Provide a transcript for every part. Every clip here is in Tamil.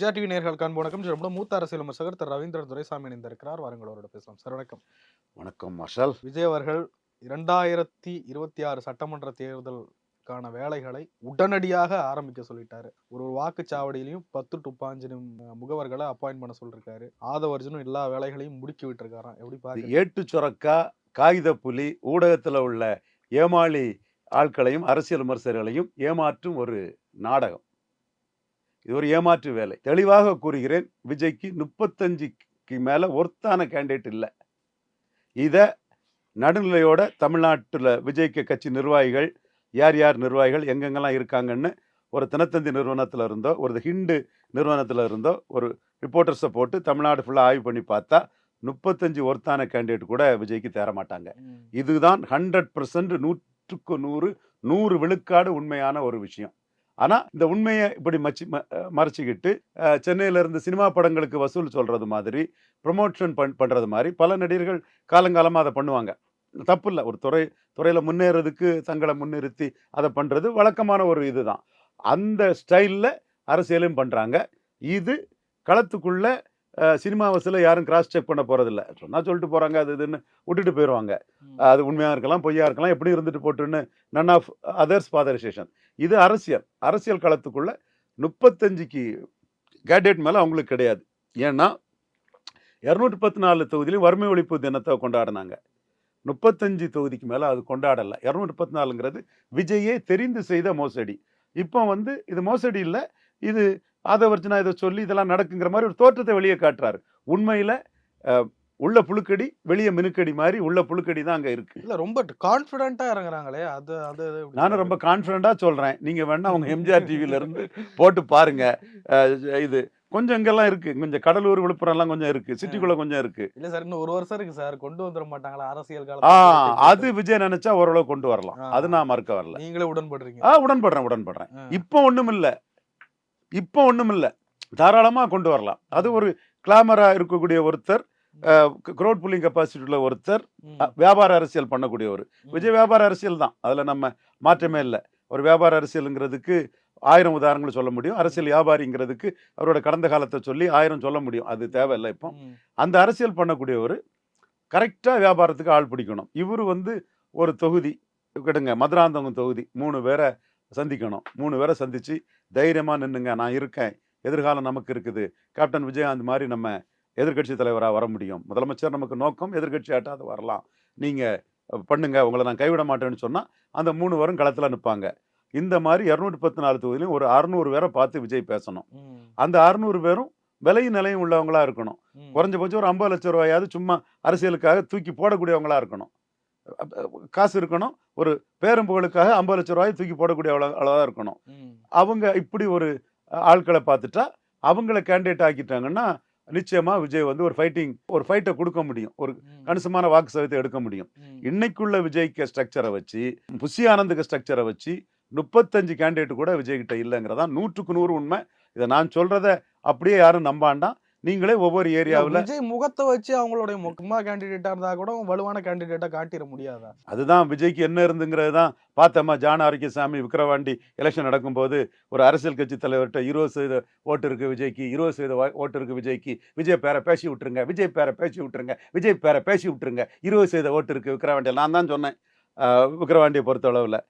ஜிஆர் டிவி நேர்கள் காண்பு வணக்கம். ரொம்ப மூத்த அரசியல் விமர்சகர் திரு ரவீந்திர துரைசாமி இணைந்திருக்கிறார். வாருங்கள் அவரோட பேசலாம். சார் வணக்கம். வணக்கம் மஷால் விஜய் அவர்கள் இரண்டாயிரத்தி இருபத்தி ஆறு சட்டமன்ற தேர்தலுக்கான வேலைகளை உடனடியாக ஆரம்பிக்க சொல்லிட்டாரு. ஒரு ஒரு வாக்குச்சாவடியிலையும் பத்து டு பாஞ்சு முகவர்களை அப்பாயின்ட் பண்ண சொல்லிருக்காரு. ஆதவர்ஜுனும் எல்லா வேலைகளையும் முடுக்கி விட்டுருக்காராம். எப்படி பாக்க ஏட்டு சுரக்கா காகித புலி ஊடகத்தில் உள்ள ஏமாளி ஆட்களையும் அரசியல் விமர்சகர்களையும் ஏமாற்றும் ஒரு நாடகம். இது ஒரு ஏமாற்று வேலை. தெளிவாக கூறுகிறேன் விஜய்க்கு முப்பத்தஞ்சுக்கு மேல ஒர்த்தான கேண்டிடேட் இல்லை. இதை நடுநிலையோட தமிழ்நாட்டில் விஜய்க்கு கட்சி நிர்வாகிகள் யார் யார் நிர்வாகிகள் எங்கெங்கெல்லாம் இருக்காங்கன்னு ஒரு தினத்தந்தி நிறுவனத்தில் இருந்தோ ஒரு ஹிண்டு நிறுவனத்தில் இருந்தோ ஒரு ரிப்போர்ட்டர்ஸை போட்டு தமிழ்நாடு ஃபுல்லாக ஆய்வு பண்ணி பார்த்தா முப்பத்தஞ்சு ஒர்த்தான கேண்டிடேட் கூட விஜய்க்கு தேர மாட்டாங்க. ம். இதுதான் ஹண்ட்ரட் பர்சன்ட் நூற்றுக்கு நூறு நூறு விழுக்காடு உண்மையான ஒரு விஷயம். ஆனால் இந்த உண்மையை இப்படி மச்சி ம- மறைச்சிக்கிட்டு சென்னையிலேருந்து சென்னையில இருந்து சினிமா படங்களுக்கு வசூல் சொல்றது மாதிரி ப்ரொமோஷன் பண் பண்ணுறது மாதிரி பல நடிகர்கள் காலங்காலமாக அதை பண்ணுவாங்க. தப்பு இல்லை ஒரு துறை துறையில் முன்னேறதுக்கு தங்களை முன்னிறுத்தி அதை பண்ணுறது வழக்கமான ஒரு இதுதான். அந்த ஸ்டைலில் அரசியலும் பண்ணுறாங்க இது களத்துக்குள்ள சினிமா வசூலில் யாரும் கிராஸ் செக் பண்ண போகிறதில்ல சொன்னால் சொல்லிட்டு போகிறாங்க அது இதுன்னு விட்டுட்டு போயிடுவாங்க. அது உண்மையாக இருக்கலாம் பொய்யா இருக்கலாம் எப்படி இருந்துட்டு போட்டுன்னு நன் ஆஃப் அதர்ஸ் ஃபாதரைசேஷன் இது அரசியல். அரசியல் களத்துக்குள்ள முப்பத்தஞ்சுக்கு கேண்டேட் மேலே அவங்களுக்கு கிடையாது. ஏன்னா இரநூற்றி பத்து நாலு தொகுதியிலும் வறுமை ஒழிப்பு தினத்தை கொண்டாடினாங்க. முப்பத்தஞ்சு தொகுதிக்கு மேலே அது கொண்டாடலை. இரநூற்றி பத்து நாலுங்கிறது விஜயே தெரிந்து செய்த மோசடி. இப்போ வந்து இது மோசடி இல்லை இது ஆதவர்ஜனா இதை சொல்லி இதெல்லாம் நடக்குங்கிற மாதிரி ஒரு தோற்றத்தை வெளியே காட்டுறாரு. உண்மையில் உள்ள புழுக்கடி வெளியே மினுக்கடி மாதிரி உள்ள புழுக்கடி தான் அங்கே இருக்கு. இல்ல ரொம்ப கான்பிடண்டா இறங்குறாங்களே அது அது அது நானும் ரொம்ப கான்ஃபிடண்டா சொல்றேன். நீங்க வேணா உங்க எம்ஜிஆர் டிவில இருந்து போட்டு பாருங்க. இது கொஞ்சம் இங்கெல்லாம் இருக்கு. கொஞ்சம் கடலூர் விழுப்புரம் எல்லாம் கொஞ்சம் இருக்கு. சிட்டிக்குள்ள கொஞ்சம் இருக்கு. இல்ல சார் இன்னும் ஒரு வருஷம் இருக்கு சார். கொண்டு வந்துட மாட்டாங்களா அரசியல் காலம் அது விஜய் நினைச்சா ஓரளவு கொண்டு வரலாம். அது நான் மறுக்க வரல. நீங்களே உடன்படுறீங்க. ஆ உடன்படுறேன் உடன்படுறேன். இப்போ ஒண்ணும் இல்ல இப்போ ஒண்ணும் இல்ல தாராளமா கொண்டு வரலாம். அது ஒரு கிளாமரா இருக்கக்கூடிய ஒருத்தர் க்ரௌட் புல்லிங் கெப்பாசிட்டி உள்ள ஒருத்தர் வியாபார அரசியல் பண்ணக்கூடியவர். விஜய் வியாபார அரசியல் தான். அதுல நம்ம மாற்றமே இல்லை. ஒரு வியாபார அரசியலுங்கிறதுக்கு ஆயிரம் உதாரணங்கள் சொல்ல முடியும். அரசியல் வியாபாரிங்கிறதுக்கு அவரோட கடந்த காலத்தை சொல்லி ஆயிரம் சொல்ல முடியும். அது தேவையில்லை இப்போ. அந்த அரசியல் பண்ணக்கூடியவர் கரெக்டாக வியாபாரத்துக்கு ஆள் பிடிக்கணும். இவர் வந்து ஒரு தொகுதி கிடுங்க மதுராந்தகம் தொகுதி. மூணு பேரை சந்திக்கணும். மூணு பேரை சந்திச்சு தைரியமா நின்னுங்க. நான் இருக்கேன். எதிர்காலம் நமக்கு இருக்குது. கேப்டன் விஜயகாந்த் மாதிரி நம்ம எதிர்க்கட்சி தலைவராக வர முடியும். முதலமைச்சர் நமக்கு நோக்கம் எதிர்க்கட்சி ஆட்டாது வரலாம். நீங்க அஹ், பண்ணுங்க. உங்களை நான் கைவிட மாட்டேன்னு சொன்னா அந்த மூணு பேரும் களத்துல நிற்பாங்க இந்த மாதிரி இரநூத்தி பத்து நாலு தொகுதியிலும் ஒரு அறுநூறு பேரை பார்த்து விஜய் பேசணும். அந்த அறுநூறு பேரும் விலையும் நிலையும் உள்ளவங்களா இருக்கணும். குறைஞ்சபட்சம் ஒரு ஐம்பது லட்சம் ரூபாயாவது சும்மா அரசியலுக்காக தூக்கி போடக்கூடியவங்களா இருக்கணும். காசு இருக்கணும் ஒரு பேரும் புகழுக்காக ஐம்பது லட்சம் ரூபாய் தூக்கி போடக்கூடிய அளவு அளவாக இருக்கணும். அவங்க இப்படி ஒரு ஆட்களை பார்த்துட்டா அவங்கள கேண்டிடேட் ஆக்கிட்டாங்கன்னா நிச்சயமா விஜய் வந்து ஒரு ஃபைட்டிங் ஒரு ஃபைட்டை கொடுக்க முடியும் ஒரு. கணிசமான வாக்கு சதவீதத்தை எடுக்க முடியும். இன்னைக்குள்ள விஜய்க்கு ஸ்ட்ரக்சரை வச்சு புஷி ஆனந்துக்கு ஸ்ட்ரக்சரை வச்சு முப்பத்தஞ்சு கேண்டிடேட் கூட விஜய் கிட்ட இல்லைங்கிறதா நூற்றுக்கு நூறு உண்மை இதை நான் சொல்றத அப்படியே யாரும் நம்பாண்டாம் நீங்களே ஒவ்வொரு ஏரியாவில் விஜய் முகத்தை வச்சு அவங்களுடைய முக்கியமா கேண்டிடேட்டா இருந்தா கூட வலுவான கேண்டிடேட்டா காட்டிட முடியாதா? அதுதான் விஜய்க்கு என்ன இருந்துங்கிறது தான் பார்த்தம்மா ஜான ஆரோக்கியசாமி விக்கிரவாண்டி எலெக்ஷன் நடக்கும்போது ஒரு அரசியல் கட்சி தலைவர்கிட்ட இருபது சதவீத ஓட்டு இருக்கு விஜய்க்கு இருபது சதவீத ஓட்டு இருக்கு விஜய்க்கு. விஜய் பேரை பேசி விட்டுருங்க விஜய் பேரை பேசி விட்டுருங்க விஜய் பேரை பேசி விட்டுருங்க. இருபது சதவீத ஓட்டு இருக்கு விக்கிரவாண்டியில். நான் தான் சொன்னேன். ஆஹ் விக்கிரவாண்டியை பொறுத்த அளவில்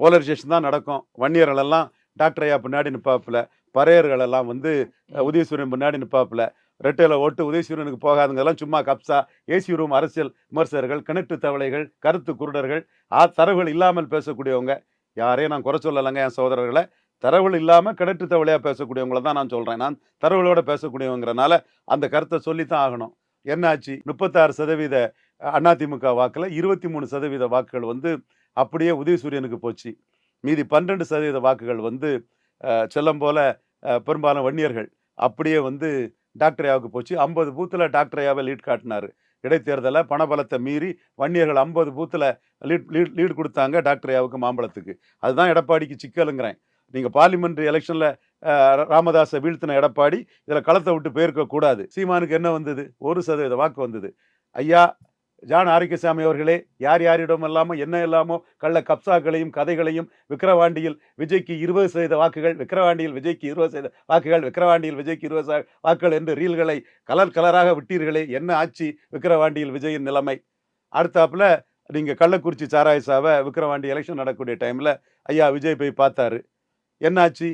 போலரைசேஷன் தான் நடக்கும். வன்னியர்கள் எல்லாம் டாக்டர் ஐயா பின்னாடி நிற்பாப்புல பறையர்கள் எல்லாம் வந்து உதயசூரியன் பின்னாடி நிற்பாப்புல ரெட்டையில ஓட்டு உதயசூரியனுக்கு போகாதுங்கெல்லாம் சும்மா கப்சா ஏசி ரூம் அரசியல் விமர்சகர்கள் கிணற்று தவளைகள் கருத்து குருடர்கள் ஆ தரவுகள் இல்லாமல் பேசக்கூடியவங்க. யாரையும் நான் குறை சொல்லலைங்க என் சகோதரர்களை. தரவுகள் இல்லாமல் கிணற்று தவளையாக பேசக்கூடியவங்கள தான் நான் சொல்கிறேன் நான் தரவுகளோட பேசக்கூடியவங்கிறனால அந்த கருத்தை சொல்லித்தான் ஆகணும். என்னாச்சு? முப்பத்தாறு சதவீத அதிமுக வாக்கில் இருபத்தி மூணு சதவீத வாக்குகள் வந்து அப்படியே உதயசூரியனுக்கு போச்சு. மீதி பன்னெண்டு சதவீத வாக்குகள் வந்து செல்லம் போல பெரும்பாலும் வன்னியர்கள் அப்படியே வந்து டாக்டரையாவுக்கு போச்சு. ஐம்பது பூத்தில் டாக்டரையாவை லீட் காட்டினார். இடைத்தேர்தலை பணபலத்தை மீறி வன்னியர்கள் ஐம்பது பூத்தில் லீட் லீட் லீடு கொடுத்தாங்க டாக்டரையாவுக்கு மாம்பழத்துக்கு. அதுதான் எடப்பாடிக்கு சிக்கலுங்கிறேன். நீங்கள் பார்லிமெண்ட்ரி எலெக்ஷனில் ராமதாஸை வீழ்த்தின எடப்பாடி இதில் களத்தை விட்டு போயிருக்கக்கூடாது சீமானுக்கு என்ன வந்தது? ஒரு சதவீத வாக்கு வந்தது. ஐயா ஜான் ஆரோக்கியசாமி அவர்களே யார் யாரிடம் இல்லாமல் என்ன இல்லாமோ கள்ள கப்சாக்களையும் கதைகளையும் விக்கிரவாண்டியில் விஜய்க்கு இருபது சதவீத வாக்குகள் விக்கிரவாண்டியில் விஜய்க்கு இருபது சதவீத வாக்குகள் விக்கிரவாண்டியில் விஜய்க்கு இருபது வாக்குகள் என்று ரீல்களை கலர் கலராக விட்டீர்களே என்ன ஆட்சி விக்கிரவாண்டியில் விஜயின் நிலைமை? அடுத்தாப்புல நீங்கள் கள்ளக்குறிச்சி சாராயசாவை விக்கிரவாண்டி எலெக்ஷன் நடக்கக்கூடிய டைமில் ஐயா விஜய் போய் பார்த்தாரு. என்னாச்சு?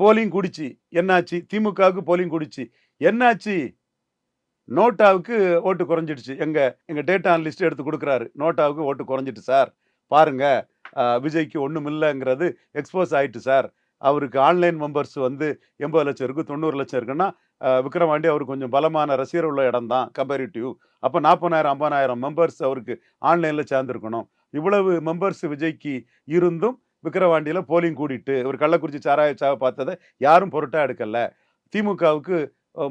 போலிங் குடிச்சு. என்னாச்சு? திமுகவுக்கு போலிங் குடிச்சு. என்னாச்சு? நோட்டாவுக்கு ஓட்டு குறைஞ்சிடுச்சு. எங்கள் எங்கள் டேட்டா அனலிஸ்ட் எடுத்து கொடுக்குறாரு. நோட்டாவுக்கு ஓட்டு குறைஞ்சிட்டு சார் பாருங்கள் விஜய்க்கு ஒன்றும் இல்லைங்கிறது எக்ஸ்போஸ் ஆயிட்டு சார். அவருக்கு ஆன்லைன் மெம்பர்ஸ் வந்து எண்பது லட்சம் இருக்குது தொண்ணூறு லட்சம் இருக்குன்னா விக்ரவாண்டி அவருக்கு கொஞ்சம் பலமான ரசிகர் உள்ள இடம் தான் கம்பேரிட்டிவ் அப்போ நாற்பதாயிரம் ஐம்பதாயிரம் மெம்பர்ஸ் அவருக்கு ஆன்லைனில் சேர்ந்துருக்கணும். இவ்வளவு மெம்பர்ஸ் விஜய்க்கு இருந்தும் விக்கிரவாண்டியில் போலிங் கூடிட்டு ஒரு கள்ளக்குறிச்சி சாராய சாவை பார்த்ததை யாரும் பொருட்டாக எடுக்கலை. திமுகவுக்கு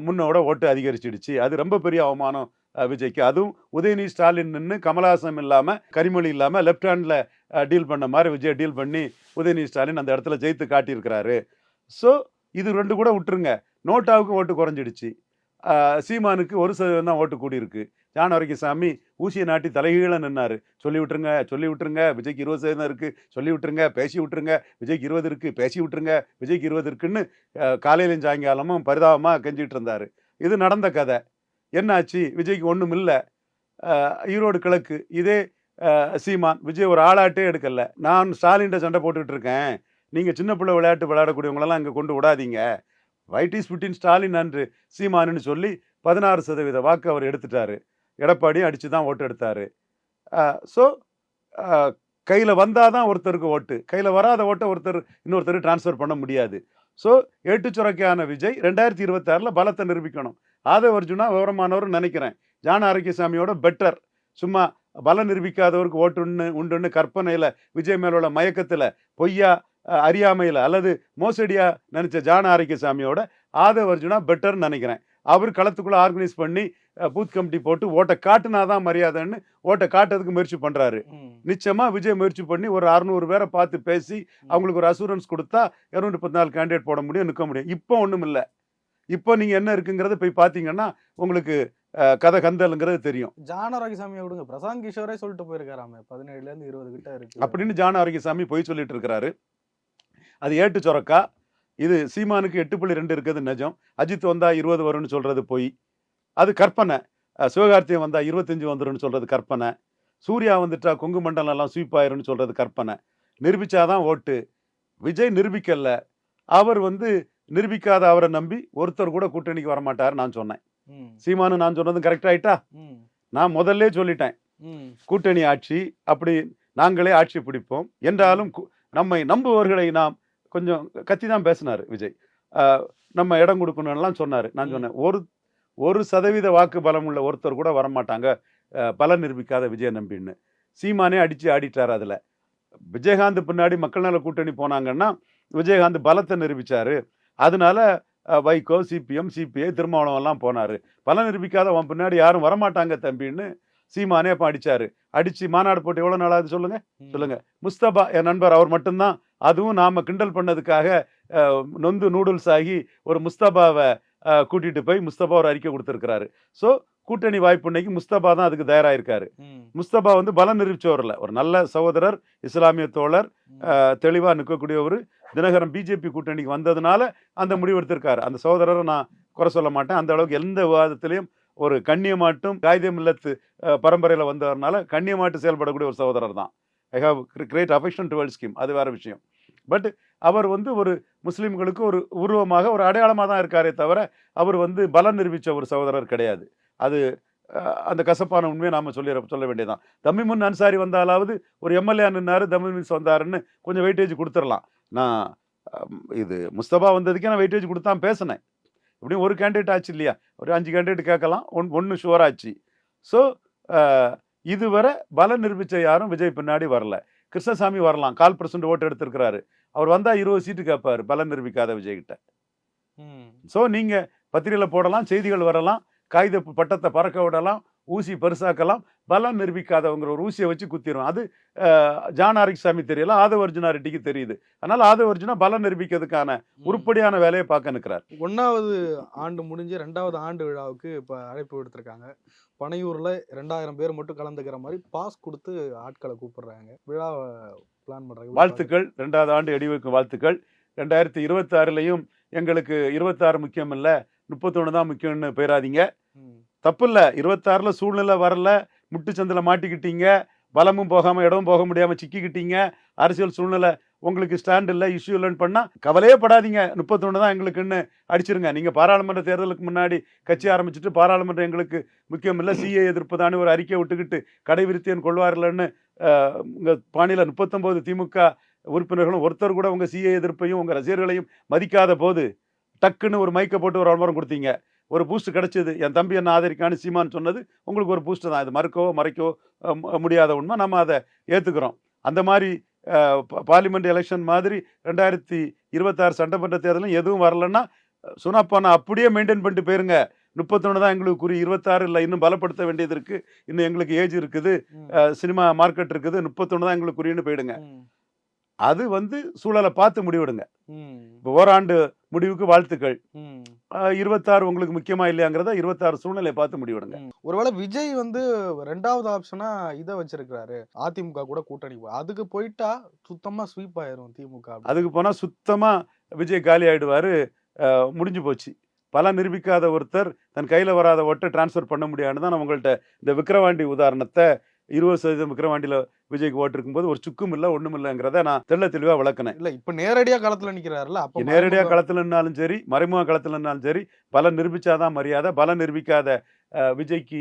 முன்னோட ஓட்டு அதிகரிச்சிடுச்சு. அது ரொம்ப பெரிய அவமானம் விஜய்க்கு. அதுவும் உதயநிதி ஸ்டாலின் நின்று கமலஹாசன் இல்லாமல் கரிமொழி இல்லாமல் லெஃப்ட் ஹேண்டில் டீல் பண்ண மாதிரி விஜய் டீல் பண்ணி உதயநிதி ஸ்டாலின் அந்த இடத்துல ஜெயித்து காட்டியிருக்கிறாரு. ஸோ இது ரெண்டு கூட விட்டுருங்க. நோட்டாவுக்கு ஓட்டு குறைஞ்சிடுச்சு. சீமானுக்கு ஒரு சதவீதம் தான் ஓட்டு கூடியிருக்கு. ஜான் சாமி ஊசியை நாட்டி தலைகீழ நின்னார். சொல்லி விட்டுருங்க சொல்லி விட்டுருங்க விஜய்க்கு இருபது சதவீதம் இருக்குது சொல்லி விட்டுருங்க பேசி விட்டுருங்க விஜய்க்கு இருபது இருக்குது பேசி விட்டுருங்க விஜய்க்கு இருபது இருக்குன்னு காலையிலையும் சாயங்காலமும் பரிதாபமாக கெஞ்சிகிட்டு இருந்தார். இது நடந்த கதை. என்னாச்சு? விஜய்க்கு ஒன்றும் இல்லை. ஈரோடு கிழக்கு. இதே சீமான். விஜய் ஒரு ஆளாட்டே எடுக்கல. நான் ஸ்டாலின்கிட்ட சண்டை போட்டுக்கிட்டு இருக்கேன். நீங்கள் சின்ன பிள்ளை விளையாட்டு விளையாடக்கூடியவங்களெல்லாம் இங்கே கொண்டு விடாதீங்க. வைட்டிஸ் புட்டின் ஸ்டாலின் அன்று சீமானுன்னு சொல்லி பதினாறு சதவீத வாக்கு அவர் எடுத்துட்டாரு. எடப்பாடியும் அடித்து தான் ஓட்டு எடுத்தார். ஸோ கையில் வந்தால் தான் ஒருத்தருக்கு ஓட்டு. கையில் வராத ஓட்டை ஒருத்தர் இன்னொருத்தர் டிரான்ஸ்ஃபர் பண்ண முடியாது. ஸோ ஏட்டுச்சுரக்கையான விஜய் ரெண்டாயிரத்தி இருபத்தாறில் பலத்தை நிரூபிக்கணும். ஆதவ அர்ஜுனா விவரமானவர் நினைக்கிறேன். ஜான ஆரோக்கியசாமியோட பெட்டர் சும்மா பலம் நிரூபிக்காதவருக்கு ஓட்டுன்னு உண்டுன்னு கற்பனையில் விஜய் மேல உள்ள மயக்கத்தில் பொய்யா அறியாமையில் அல்லது மோசடியா நினைச்ச ஜான ஆரோக்கியசாமியோட ஆதவ அர்ஜுனா பெட்டர்னு நினைக்கிறேன். அவர் களத்துக்குள்ள ஆர்கனைஸ் பண்ணி பூத் கமிட்டி போட்டு ஓட்டை காட்டுனாதான் மரியாதைன்னு ஓட்டை காட்டுறதுக்கு முயற்சி பண்றாரு. ம். நிச்சயமா விஜய் முயற்சி பண்ணி ஒரு அறுநூறு பேரை பார்த்து பேசி அவங்களுக்கு ஒரு அசூரன்ஸ் கொடுத்தா இரநூத்தி முப்பத்தி நாலு கேண்டிடேட் போட முடியும் நிற்க முடியும். இப்போ ஒன்றும் இல்லை. இப்போ நீங்க என்ன இருக்குங்கிறத போய் பார்த்தீங்கன்னா உங்களுக்கு கதை கந்தலுங்கிறது தெரியும். ஜான ஆரோக்கியசாமியை விடுங்க. பிரசாந்த் கிஷோரே சொல்லிட்டு போயிருக்காராமே பதினேழுல இருந்து இருபது கிட்ட இருக்கு. அப்படின்னு ஜான ஆரோக்கியசாமி போய் சொல்லிட்டு இருக்கிறாரு. அது ஏட்டு சொரக்கா. இது சீமானுக்கு எட்டு புள்ளி ரெண்டு இருக்கிறது நிஜம். அஜித் வந்தா இருபது வரும்னு சொல்றது பொய். அது கற்பனை. அஹ், சிவகார்த்திகேயன் வந்தா இருபத்தஞ்சு வந்துரும்னு சொல்றது கற்பனை. சூர்யா வந்துட்டா கொங்கு மண்டலம் எல்லாம் ஸ்வீப் ஆயிரும்னு சொல்றது கற்பனை. நிரூபிச்சாதான் ஓட்டு. விஜய் நிரூபிக்கல. அவர் வந்து நிரூபிக்காத அவரை நம்பி ஒருத்தர் கூட கூட்டணிக்கு வரமாட்டார் நான் சொன்னேன். சீமானு நான் சொன்னதும் கரெக்ட் ஆயிட்டா? நான் முதல்ல சொல்லிட்டேன். கூட்டணி ஆட்சி அப்படி நாங்களே ஆட்சி பிடிப்போம். என்றாலும் நம்மை நம்புவர்களை நாம் கொஞ்சம் கத்தி தான் பேசினார் விஜய். நம்ம இடம் கொடுக்கணும்லாம் சொன்னார். நான். சொன்னேன் ஒரு ஒரு சதவீத வாக்கு பலம் உள்ள ஒருத்தர் கூட வரமாட்டாங்க. பலம் நிரூபிக்காத விஜய் நம்பின்னு. சீமானே அடிச்சு ஆடிட்டார் அதுல. விஜயகாந்த் பின்னாடி மக்கள் நல கூட்டணி போனாங்கன்னா விஜயகாந்த் பலத்தை நிரூபிச்சாரு. அதனால வைகோ சிபிஎம் சிபிஐ திருமாவளவன் எல்லாம் போனாரு. பலம் நிரூபிக்காத அவன் பின்னாடி யாரும் வரமாட்டாங்க தம்பின்னு சீமானே அப்ப அடிச்சாரு. அடிச்சு மாநாடு போட்டு எவ்வளவு நாளாவது சொல்லுங்க? ம். சொல்லுங்க. முஸ்தபா என் நண்பர் அவர் மட்டும்தான் அதுவும் நாம கிண்டல் பண்ணதுக்காக நொந்து நூடுல்ஸ் ஆகி ஒரு முஸ்தபாவை அஹ், கூட்டிட்டு போய் முஸ்தபா ஒரு அறிக்கை கொடுத்திருக்கிறாரு. ஸோ கூட்டணி வாய்ப்பு இன்னைக்கு முஸ்தபா தான் அதுக்கு தயாராயிருக்காரு. முஸ்தபா வந்து பலம் நிரூபிச்சவர் இல்ல ஒரு நல்ல சகோதரர் இஸ்லாமிய தோழர் ம். அஹ், தெளிவா நிற்கக்கூடியவர் தினகரன் பிஜேபி கூட்டணிக்கு வந்ததுனால அந்த முடிவு எடுத்திருக்காரு. அந்த சகோதரரை நான் குறை சொல்ல மாட்டேன். அந்த அளவுக்கு எந்த விவாதத்திலையும் ஒரு கண்ணியமாட்டும் காகிதம் இல்லத்து பரம்பரையில வந்தவர்னால கண்ணியமாட்டு செயல்படக்கூடிய ஒரு சகோதரர் தான். I have great affection dual scheme அது வேற விஷயம். பட் அவர் வந்து ஒரு முஸ்லீம்களுக்கு ஒரு உருவமாக ஒரு அடையாளமாக தான் இருக்காரே தவிர அவர் வந்து பலம் நிரூபித்த ஒரு சகோதரர் கிடையாது. அது அந்த கசப்பான உண்மையை நாம் சொல்லி சொல்ல வேண்டியதுதான். தமிமுன் அன்சாரி வந்தாலாவது ஒரு எம்எல்ஏ நின்னாரு தமிழ்மின்ஸ் வந்தாருன்னு கொஞ்சம் வெயிட்டேஜ் கொடுத்துடலாம். நான் இது முஸ்தபா வந்ததுக்கே நான் வெயிட்டேஜ் கொடுத்தான் பேசினேன். இப்படியும் ஒரு கேண்டிடேட் ஆச்சு இல்லையா? ஒரு அஞ்சு கேண்டிடேட் கேட்கலாம் ஒன் ஒன்று ஷுவர் ஆச்சு. ஸோ இதுவரை பலம் நிரூபித்த யாரும் விஜய் பின்னாடி வரல. கிருஷ்ணசாமி வரலாம் கால் பர்சன்ட் ஓட்டு எடுத்திருக்கிறாரு. அவர் வந்தா இருபது சீட்டு கேட்பாரு பலம் நிரூபிக்காத விஜய் கிட்ட ம். ஸோ நீங்க பத்திரிகையில் போடலாம் செய்திகள் வரலாம் காகித பட்டத்தை பறக்க விடலாம் ஊசி பெருசாக்கலாம் பலம் நிரூபிக்காதவங்கிற ஒரு ஊசியை வச்சு குத்திரும். அது ஜான் ஆரிக்சாமி தெரியல ஆதவ அர்ஜுனா ரெட்டிக்கு தெரியுது. அதனால ஆதவ அர்ஜுனா பலம் நிரூபிக்கிறதுக்கான உருப்படியான வேலையை பார்க்க நிற்கிறார். ஒன்னாவது ஆண்டு முடிஞ்சு ரெண்டாவது ஆண்டு விழாவுக்கு இப்ப அழைப்பு விடுத்திருக்காங்க. பனையூர்ல ரெண்டாயிரம் பேர் மட்டும் கலந்துக்கிற மாதிரி பாஸ் கொடுத்து ஆட்களை கூப்பிடுறாங்க. விழாவை பிளான் பண்றாங்க வாழ்த்துக்கள். ரெண்டாவது ஆண்டு எடிவைக்கும் வாழ்த்துக்கள். ரெண்டாயிரத்தி இருபத்தாறுலையும் எங்களுக்கு இருபத்தாறு முக்கியம் இல்லை. முப்பத்தொன்று தான் முக்கியம்னு போயிடாதீங்க. தப்பு இல்லை இருபத்தாறுல சூழ்நிலை வரல. முட்டுச்சந்தில் மாட்டிக்கிட்டீங்க. பலமும் போகாம இடமும் போக முடியாம சிக்கிக்கிட்டீங்க. அரசியல் சூழ்நிலை உங்களுக்கு ஸ்டாண்ட் இல்லை இஷ்யூ இல்லைன்னு பண்ணா கவலையே படாதீங்க. முப்பத்தொன்று தான் எங்களுக்குன்னு அடிச்சிருங்க. நீங்க பாராளுமன்ற தேர்தலுக்கு முன்னாடி கட்சி ஆரம்பிச்சுட்டு பாராளுமன்றம் எங்களுக்கு முக்கியம் இல்லை. சிஏ எதிர்ப்பு தானே ஒரு அறிக்கை விட்டுக்கிட்டு கடை விருத்தியன் கொள்வார்கள்னு அஹ், உங்கள் பாணியில் முப்பத்தொம்போது திமுக உறுப்பினர்களும் ஒருத்தர் கூட உங்கள் சிஏ எதிர்ப்பையும் உங்கள் ரசிகர்களையும் மதிக்காத போது டக்குன்னு ஒரு மைக்கை போட்டு ஒரு விளம்பரம் கொடுத்தீங்க. ஒரு பூஸ்ட் கிடச்சிது. என் தம்பி என்ன ஆதரிக்கான்னு சீமான்னு சொன்னது. உங்களுக்கு ஒரு பூஸ்ட் தான். இது மறுக்கவோ மறைக்கவோ முடியாத உண்மை. நம்ம அதை ஏற்றுக்கிறோம் அந்த மாதிரி பார்லிமெண்ட் எலெக்ஷன் மாதிரி ரெண்டாயிரத்தி இருபத்தாறு சட்டமன்ற தேர்தலும் எதுவும் வரலன்னா சுனாப்பான அப்படியே மெயின்டைன் பண்ணிட்டு போயிருங்க. முப்பத்தொன்று தான் எங்களுக்கு குறி இருபத்தாறு இல்லை. இன்னும் பலப்படுத்த வேண்டியது இருக்கு. இன்னும் எங்களுக்கு ஏஜ் இருக்குது. சினிமா மார்க்கெட் இருக்குது. முப்பத்தொன்று தான் எங்களுக்கு குறின்னு போயிடுங்க. அது வந்து சூழலை பார்த்து முடிவெடுங்க. இப்போ ஓராண்டு முடிவுக்கு வாழ்த்துக்கள். இருபத்தாறு உங்களுக்கு முக்கியமா இல்லையாங்கிறத இருபத்தாறு சூழ்நிலையை பார்த்து முடிவெடுங்க. ஒருவேளை விஜய் வந்து ரெண்டாவது ஆப்ஷனா இதை வச்சிருக்கிறாரு. அதிமுக கூட கூட்டணி அதுக்கு போயிட்டா சுத்தமா ஸ்வீப் ஆயிரும் திமுக. அதுக்கு போனா சுத்தமா விஜய் காலி ஆயிடுவாரு. முடிஞ்சு போச்சு. பல நிரூபிக்காத ஒருத்தர் தன் கையில வராத ஓட்டை டிரான்ஸ்ஃபர் பண்ண முடியாதுன்னு தான் நான் உங்கள்ட்ட இந்த விக்கிரவாண்டி உதாரணத்தை இருபது சதவீதம் விக்கிரவாண்டியில விஜய்க்கு ஓட்டு இருக்கும்போது ஒரு சுக்கும் இல்லை ஒண்ணும் இல்லைங்கிறத நான் தெள்ள தெளிவா விளக்குனேன் இல்ல இப்ப நேரடியா களத்துல நிக்கிறாருல அப்ப நேரடியா மறைமுக- களத்துல நின்னாலும் சரி மறைமுக களத்துல நின்னாலும் சரி பல நிரூபிச்சாதான் மரியாதை பல நிரூபிக்காத விஜய்க்கு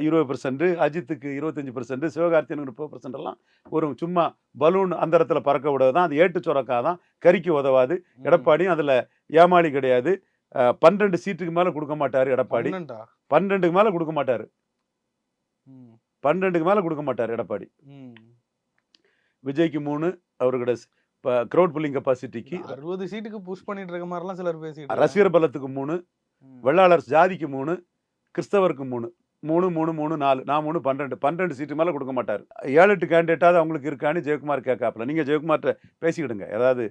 இருபது பெர்சன்ட் அஜித்துக்கு இருபத்தஞ்சு பெர்சன்ட் சிவகார்த்தியனுக்கு முப்பது பெர்சன்ட் எல்லாம் ஒரு சும்மா பலூன் அந்தரத்துல பறக்க விடுறது தான் அது ஏட்டு சுரக்காதான் கறிக்கு உதவாது. எடப்பாடியும் அதுல ஏமாளி கிடையாது பன்னெண்டு சீட்டுக்கு மேல கொடுக்க மாட்டாரு எடப்பாடி பன்னெண்டா? பன்னெண்டுக்கு மேல கொடுக்க மாட்டாரு. பன்னெண்டுக்கு மேல கொடுக்க மாட்டாரு எடப்பாடி. விஜய்க்கு மூணு அவரோட க்ரௌட் புல்லிங் கெப்பாசிட்டிக்கு அறுபது சீட்டுக்கு புஷ் பண்ணிட்டு இருக்க மாதிரிலாம் சிலர் இருக்காங்க. ரசிகர் பலத்துக்கு மூணு. வெள்ளாளர் ஜாதிக்கு மூணு கிறிஸ்தவருக்கு மூணு மூணு மூணு மூணு நாலு நான் மூணு பன்னெண்டு பன்னெண்டு சீட்டு மேலே கொடுக்க மாட்டார் ஏழு எட்டு கேண்டிடேட்டாவது அவங்களுக்கு இருக்கான்னு ஜெயக்குமார் கேட்காப்புல நீங்கள் ஜெயக்குமார்ட்ட பேசிக்கிடுங்க ஏதாவது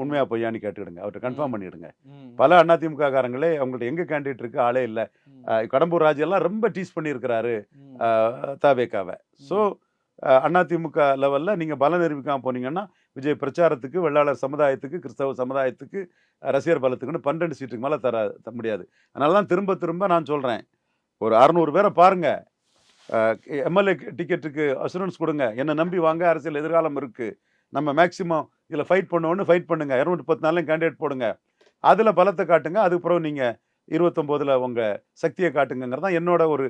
உண்மையா பொய்யான்னு கேட்டுக்கிடுங்க. அவர்கிட்ட கன்ஃபார்ம் பண்ணிடுங்க. பல அதிமுக காரங்களே அவங்கள்ட்ட எங்க கேண்டிடேட் இருக்கு? ஆளே இல்லை. கடம்பூர் ராஜு எல்லாம் ரொம்ப டீஸ் பண்ணியிருக்கிறாரு. தாவேக்காவை. ஸோ அதிமுக லெவலில் நீங்கள் பலம் நிரூபிக்காம போனீங்கன்னா விஜய் பிரச்சாரத்துக்கு வெள்ளாளர் சமுதாயத்துக்கு கிறிஸ்தவ சமுதாயத்துக்கு ரசிகர் பலத்துக்குன்னு பன்னெண்டு சீட்டுக்கு மேலே தர முடியாது. அதனால தான் திரும்ப திரும்ப நான் சொல்கிறேன் ஒரு அறநூறு பேரை பாருங்க. எம்எல்ஏ டிக்கெட்டுக்கு அசூரன்ஸ் கொடுங்க. என்னை நம்பி வாங்க. அரசியல் எதிர்காலம் இருக்கு. நம்ம மேக்சிமம் இதில் ஃபைட் பண்ணோன்னு ஃபைட் பண்ணுங்க. இரநூத்தி பத்து நாளையும் கேண்டிடேட் போடுங்க. அதில் பலத்தை காட்டுங்க. அதுக்கு பிறகு நீங்கள் இருபத்தொம்போதில் உங்கள் சக்தியை காட்டுங்கிறது தான் என்னோட ஒரு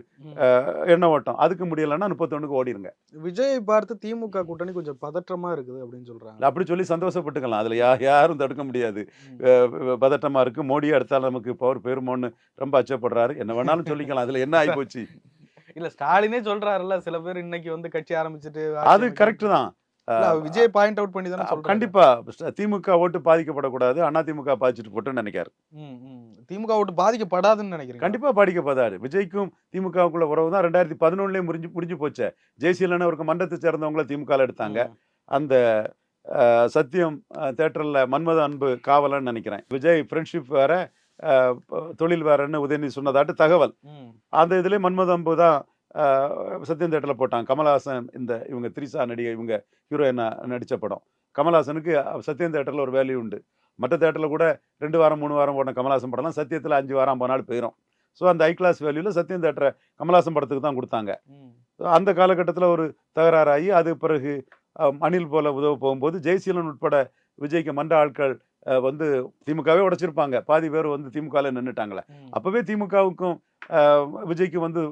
எண்ண ஓட்டம். அதுக்கு முடியலைன்னா முப்பத்தொன்னுக்கு ஓடிடுங்க விஜய் பார்த்து திமுக கூட்டணி கொஞ்சம் பதற்றமா இருக்குது அப்படின்னு சொல்றாங்க. இல்ல, அப்படி சொல்லி சந்தோஷப்பட்டுக்கலாம். அதில் யா யாரும் தடுக்க முடியாது. ம். அஹ், பதட்டமா இருக்கு. மோடி அடுத்தால் நமக்கு பவர் பெருமோன்னு ரொம்ப அச்சப்படுறாரு. என்ன வேணாலும் சொல்லிக்கலாம். அதுல என்ன ஆகி போச்சு இல்ல ஸ்டாலினே சொல்றாருல்ல சில பேர் இன்னைக்கு வந்து கட்சி ஆரம்பிச்சுட்டு அது கரெக்ட் தான். விஜய் பாயிண்ட் அவுட் பண்ணி தானே கண்டிப்பா. திமுக ஓட்டு பாதிக்கப்படக்கூடாது அண்ணா திமுக பாதிச்சுட்டு போட்டுன்னு நினைக்காரு. திமுக ஓட்டு பாதிக்கப்படாதுன்னு நினைக்கிறேன் கண்டிப்பா பாதிக்கப்படாது. விஜய்க்கும் திமுகவுக்குள்ள உறவு தான். ரெண்டாயிரத்தி பதினொன்னுலயே முடிஞ்சு முடிஞ்சு போச்சே. ஜெயசீலன் அவருக்கு மன்றத்தை சேர்ந்தவங்கள திமுக எடுத்தாங்க. அந்த சத்தியம் தேட்டரில் மன்மத அன்பு காவலன்னு நினைக்கிறேன். விஜய் ஃப்ரெண்ட்ஷிப் வேற தொழில் வேறன்னு உதயநிதி சொன்னதாட்டு தகவல். அந்த இதுலேயே மன்மத அன்பு தான் சத்யம் தேட்டரில் போட்டாங்க கமல்ஹாசன் இந்த இவங்க த்ரிசா நடிகை இவங்க ஹீரோயினா நடித்த படம். கமல்ஹாசனுக்கு சத்யம் தேட்டரில் ஒரு வேல்யூ உண்டு. மற்ற தேட்டரில் கூட ரெண்டு வாரம் மூணு வாரம் போன கமல்ஹாசன் படம்லாம் சத்தியத்தில் அஞ்சு வாரம் ஐம்பது நாள் போயிடும் ஸோ அந்த ஹை கிளாஸ் வேல்யூவில் சத்யம் தேட்டரை கமல்ஹாசன் படத்துக்கு தான் கொடுத்தாங்க. அந்த காலகட்டத்தில் ஒரு தகராறாகி அது பிறகு அனில் போல உதவ போகும்போது ஜெயசீலன் உட்பட விஜய்க்கு மன்ற ஆட்கள் வந்து திமுகவே உடைச்சிருப்பாங்க. பாதி பேர் வந்து திமுகவில் நின்றுட்டாங்களே அப்பவே திமுகவுக்கும் விஜய்க்கும் வந்து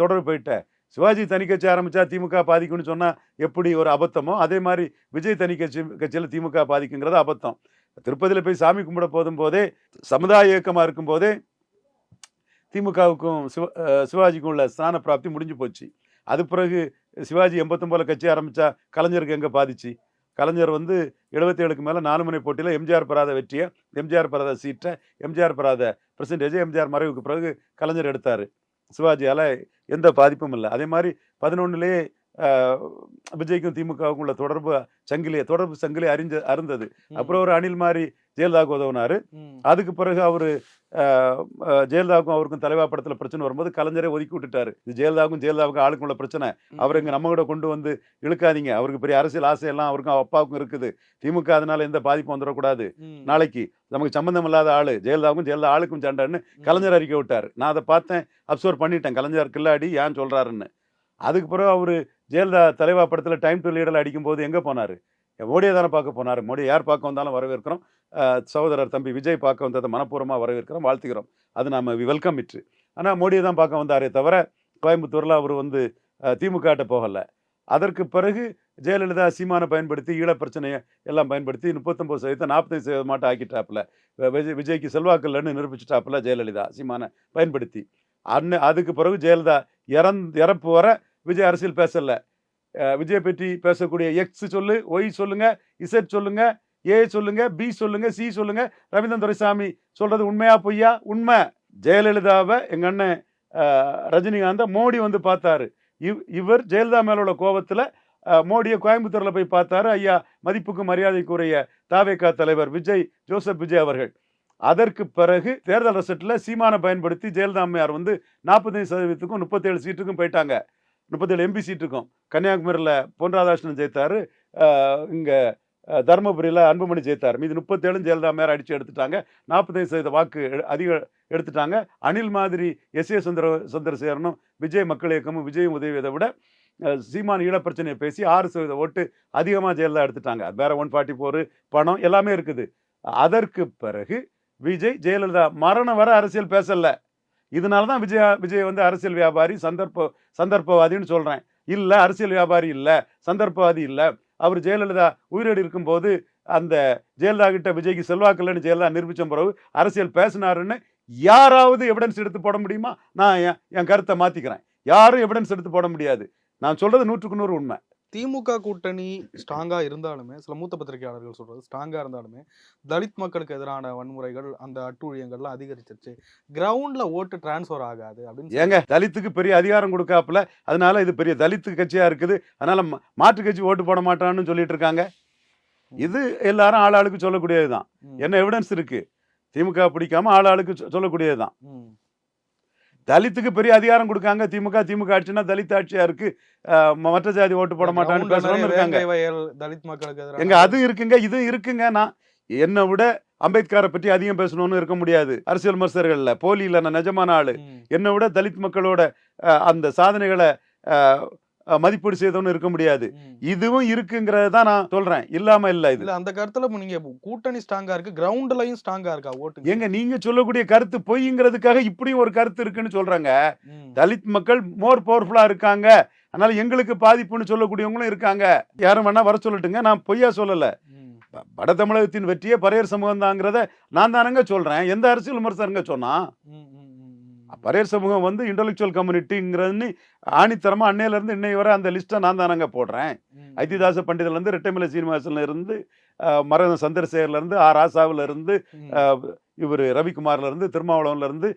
தொடர்பு போயிட்டேன். சிவாஜி தனி கட்சி திமுக பாதிக்கும்னு சொன்னால் எப்படி ஒரு அபத்தமோ? அதே மாதிரி விஜய் தனி கட்சி கட்சியில் திமுக பாதிக்குங்கிறது அபத்தம். திருப்பதியில் போய் சாமி கும்பிட போதும் போதே சமுதாய இயக்கமாக இருக்கும்போதே திமுகவுக்கும் சிவ சிவாஜிக்கும் உள்ள ஸ்தான பிராப்தி முடிஞ்சு போச்சு. அது பிறகு சிவாஜி எண்பத்தொம்பதில் கட்சி ஆரம்பித்தா கலைஞருக்கு எங்கே பாதிச்சு? கலைஞர் வந்து எழுபத்தி ஏழுக்கு மேலே நாலு மணி போட்டியில் எம்ஜிஆர் பெறாத வெற்றியை எம்ஜிஆர் பெறாத சீட்டை எம்ஜிஆர் பெறாத பெர்சன்டேஜ் எம்ஜிஆர் மறைவுக்கு பிறகு கலைஞர் எடுத்தார். சிவாஜியால் எந்த பாதிப்பும் இல்லை. அதே மாதிரி பதினொன்றுலேயே விஜய்க்கும் திமுகவுக்கும் உள்ள தொடர்பு சங்கிலிய தொடர்பு சங்கிலி அறிஞ்ச அருந்தது அப்புறம் ஒரு அணில் மாதிரி ஜெயலலிதாவுக்கு உதவுனாரு. அதுக்கு பிறகு அவரு ஜெயலலிதாவுக்கும் அவருக்கும் தலைவா படத்துல பிரச்சனை வரும்போது கலைஞரே ஒதுக்கி விட்டுட்டாரு. இது ஜெயலலிதாவுக்கும் ஜெயலலிதாவுக்கும் ஆளுக்கும் உள்ள பிரச்சனை. அவர் இங்க நம்ம கூட கொண்டு வந்து இழுக்காதீங்க. அவருக்கு பெரிய அரசியல் ஆசையெல்லாம் அவருக்கும் அவ அப்பாவுக்கும் இருக்குது. திமுக அதனால எந்த பாதிப்பும் வந்துடக்கூடாது. நாளைக்கு நமக்கு சம்பந்தம் இல்லாத ஆளு ஜெயலலிதாவுக்கும் ஜெயலலிதா ஆளுக்கும் சண்டைன்னு கலைஞர் அறிக்கை விட்டார். நான் அதை பார்த்தேன் அப்சர்வ் பண்ணிட்டேன். கலைஞர் கில்லாடி ஏன் சொல்றாருன்னு. அதுக்கு பிறகு அவரு ஜெயலலிதா தலைவா படத்தில் டைம் டு லீடர் அடிக்கும்போது எங்கே போனாரு? மோடியை தானே பார்க்க போனார். மோடி யார் பார்க்க வந்தாலும் வரவேற்கிறோம். சகோதரர் தம்பி விஜய் பார்க்க வந்ததை மனப்பூர்வமாக வரவேற்கிறோம் வாழ்த்துக்கிறோம் அது நாம் வெல்கம் இட்டு ஆனால் மோடியை தான் பார்க்க வந்தாரே தவிர கோயம்புத்தூரில் அவர் வந்து திமுகட்ட போகலை. அதற்கு பிறகு ஜெயலலிதா சீமானை பயன்படுத்தி ஈழ பிரச்சனையை எல்லாம் பயன்படுத்தி முப்பத்தொம்பது சதவீதம் நாற்பத்தஞ்சு சதவீதம் மாட்டம் ஆக்கிட்டாப்புல. விஜய் விஜய்க்கு செல்வாக்கில்லைன்னு நிரூபிச்சிட்டாப்புல ஜெயலலிதா சீமானை பயன்படுத்தி. அன்ன அதுக்கு பிறகு ஜெயலலிதா இறந் இறப்பு வர விஜய் அரசியல் பேசல. விஜய் பற்றி பேசக்கூடிய எக்ஸ் சொல்லு ஒய் சொல்லுங்க இசட் சொல்லுங்க ஏ சொல்லுங்க பி சொல்லுங்க சி சொல்லுங்க. ரவீந்திரன் துரைசாமி சொல்றது உண்மையா பொய்யா? உண்மை. ஜெயலலிதாவை எங்க அண்ணன் அஹ், ரஜினிகாந்த மோடி வந்து பார்த்தாரு. இவ் இவர் ஜெயலலிதா மேல உள்ள கோபத்துல மோடியை கோயம்புத்தூர்ல போய் பார்த்தாரு. ஐயா மதிப்புக்கு மரியாதைக்குரிய தாவேகா தலைவர் விஜய் ஜோசப் விஜய் அவர்கள். அதற்கு பிறகு தேர்தல் ரிசல்ட்ல சீமானை பயன்படுத்தி ஜெயலலிதா அம்மையார் வந்து நாற்பத்தஞ்சு சதவீதத்துக்கும் முப்பத்தேழு சீட்டுக்கும் போயிட்டாங்க. முப்பத்தேழு எம்பி சீட்டுக்கும் கன்னியாகுமரியில் பொன் ராதாகிருஷ்ணன் ஜெயித்தாரு. இங்கே தருமபுரியில் அன்புமணி ஜெயித்தார். மீது முப்பத்தேழு ஜெயலலிதா மேலே அடிச்சு எடுத்துட்டாங்க. நாற்பத்தைந்து சதவீத வாக்கு அதிக எடுத்துட்டாங்க. அனில் மாதிரி எஸ் ஏ சுந்தர சந்திரசேகரனும் விஜய் மக்கள் இயக்கமும் விஜயும் உதவியதை விட சீமான் ஈழப்பிரச்சனையை பேசி ஆறு சதவீத ஓட்டு அதிகமாக ஜெயலலிதா எடுத்துட்டாங்க. வேற ஒன் ஃபார்ட்டி ஃபோர் பணம் எல்லாமே இருக்குது. அதற்கு பிறகு விஜய் ஜெயலலிதா மரணம் வர அரசியல் பேசலை. இதனால தான் விஜய் விஜய் வந்து அரசியல் வியாபாரி சந்தர்ப்ப சந்தர்ப்பவாதின்னு சொல்கிறேன் இல்லை அரசியல் வியாபாரி இல்லை சந்தர்ப்பவாதி இல்லை. அவர் ஜெயலலிதா உயிரோடு இருக்கும்போது அந்த ஜெயலலிதா கிட்ட விஜய்க்கு செல்வாக்கு ஜெயலலிதா நிரூபித்த பிறகு அரசியல் பேசினாருன்னு யாராவது எவிடன்ஸ் எடுத்து போட முடியுமா? நான் என் கருத்தை மாற்றிக்கிறேன் யாரும் எவிடன்ஸ் எடுத்து போட முடியாது. நான் சொல்கிறது நூற்றுக்கு நூறு உண்மை. திமுக கூட்டணி ஸ்ட்ராங்கா இருந்தாலுமே சில மூத்த பத்திரிகையாளர்கள் சொல்றது ஸ்ட்ராங்கா இருந்தாலுமே தலித் மக்களுக்கு எதிரான வன்முறைகள் அந்த அட்டூழியங்கள்லாம் அதிகரிச்சிருச்சு. கிரவுண்ட்ல ஓட்டு டிரான்ஸ்ஃபர் ஆகாது அப்படின்னு ஏங்க தலித்துக்கு பெரிய அதிகாரம் கொடுக்காப்புல அதனால இது பெரிய தலித்து கட்சியா இருக்குது அதனால மாற்று கட்சி ஓட்டு போட மாட்டான்னு சொல்லிட்டு இருக்காங்க. இது எல்லாரும் ஆளாளுக்கு சொல்லக்கூடியதுதான். என்ன எவிடன்ஸ் இருக்கு? திமுக பிடிக்காம ஆளாளுக்கு சொல்லக்கூடியதுதான். தலித்துக்கு பெரிய அதிகாரம் கொடுக்காங்க. திமுக திமுக ஆட்சினா தலித் ஆட்சியா இருக்கு. மற்ற ஜாதி ஓட்டு போட மாட்டான்னு பேசுறவங்க இருக்காங்க. தலித் மக்களுக்கு எங்க அது இருக்குங்க இது இருக்குங்க. நான் என்னை விட அம்பேத்கரை பற்றி அதிகம் பேசணும்னு இருக்க முடியாது. அரசியல் விமர்சகர்கள்ல போலியில நான் நிஜமான ஆளு. என்னை விட தலித் மக்களோட அந்த சாதனைகளை மதிப்பீடு செய்தவனு இருக்க முடியாது. இதுவும் இருக்குங்கிறத தான் நான் சொல்றேன். இல்லாம இல்ல இது. இல்ல அந்த கருத்துல நீங்க கூட்டணி ஸ்ட்ராங்கா இருக்கு கிரவுண்ட்லயும் ஸ்ட்ராங்கா இருக்கா ஓட்டு ஏங்க நீங்க சொல்லக்கூடிய கருத்து பொய்ங்கிறதுக்காக இப்படியும் ஒரு கருத்து இருக்குன்னு சொல்றாங்க. தலித் மக்கள் மோர் பவர்ஃபுல்லா இருக்காங்க. அதனால எங்களுக்கு பாதிப்புன்னு சொல்லக்கூடியவங்களும் இருக்காங்க. யாரும் வேணா வர சொல்லட்டுங்க. நான் பொய்யா சொல்லல. வட தமிழகத்தின் வெற்றியே பரையர் சமூகம் தாங்கிறத நான் தானங்க சொல்றேன். எந்த அரசியல் விமர்சனங்க சொன்னா. பரையர் சமூகம் வந்து இன்டலெக்சுவல் கம்யூனிட்டிங்கிறதுன்னு ஆணித்தரமா அன்னையில இருந்து இன்னை வரை அந்த லிஸ்ட்டை நான் தானங்க போடுறேன். ஐத்திதாச பண்டிதர்ல இருந்து ரெட்டைமலை சீனிவாசன்ல இருந்து அஹ், மரகத சந்திரசேகர்ல இருந்து ஆர் ம், இவர் ரவிக்குமார்ல இருந்து திருமாவளவன்ல இருந்து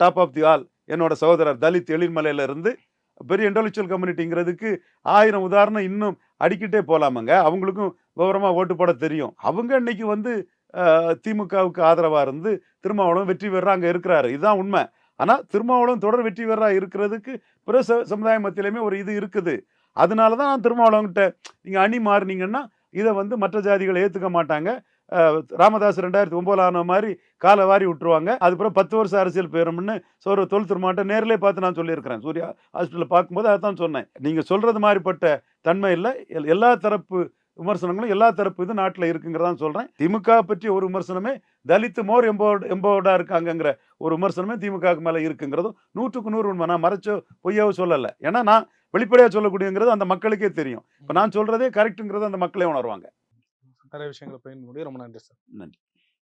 டாப் ஆஃப் தி ஆல் என்னோட சகோதரர் தலித் எழில்மலையில இருந்து பெரிய இன்டலெக்சுவல் கம்யூனிட்டிங்கிறதுக்கு ஆயிரம் உதாரணம் இன்னும் அடிக்கிட்டே போலாமங்க. அவங்களுக்கும் விவரமா ஓட்டு போட தெரியும். அவங்க இன்னைக்கு வந்து திமுகவுக்கு ஆதரவா இருந்து திருமாவளவன் வெற்றி பெறா அங்க இருக்கிறாரு. இதுதான் உண்மை. ஆனால் திருமாவளவன் தொடர் வெற்றி பெறா இருக்கிறதுக்கு பிற சமுதாய மத்தியிலுமே ஒரு இது இருக்குது. அதனால தான் நான் திருமாவளவன்கிட்ட நீங்கள் அணி மாறினீங்கன்னா இதை வந்து மற்ற ஜாதிகளை ஏற்றுக்க மாட்டாங்க. ராமதாஸ் ரெண்டாயிரத்தி ஒன்பதுல ஆன மாதிரி காலை வாரி விட்டுருவாங்க. அதுக்கப்புறம் பத்து வருஷம் அரசியல் போயிடும்னு சொல்கிற தொல் திருமாட்ட நேரிலே பார்த்து நான் சொல்லியிருக்கிறேன். சூர்யா ஹாஸ்பிட்டலில் பார்க்கும்போது அதான் சொன்னேன். நீங்கள் சொல்கிறது மாதிரிப்பட்ட தன்மை இல்லை. எல்- எல்லா தரப்பு விமர்சனங்களும் எல்லா தரப்பு இது நாட்டில் இருக்குங்கிறதான் சொல்கிறேன் திமுக பற்றி ஒரு விமர்சனமே தலித்து மோர் எம்போர்டு எம்போர்டாக இருக்காங்கங்கிற ஒரு விமர்சனமே திமுகவுக்கு மேலே இருக்குங்கிறதும் நூற்றுக்கு நூறு உண்மை. நான் மறைச்சோ பொய்யாவோ சொல்லலை. ஏன்னா நான் வெளிப்படையாக சொல்லக்கூடியங்கிறது அந்த மக்களுக்கே தெரியும். இப்போ நான் சொல்கிறதே கரெக்ட்டுங்கிறது அந்த மக்களே உணர்வாங்க. நிறைய விஷயங்களை முடியும் ரொம்ப நன்றி சார். நன்றி.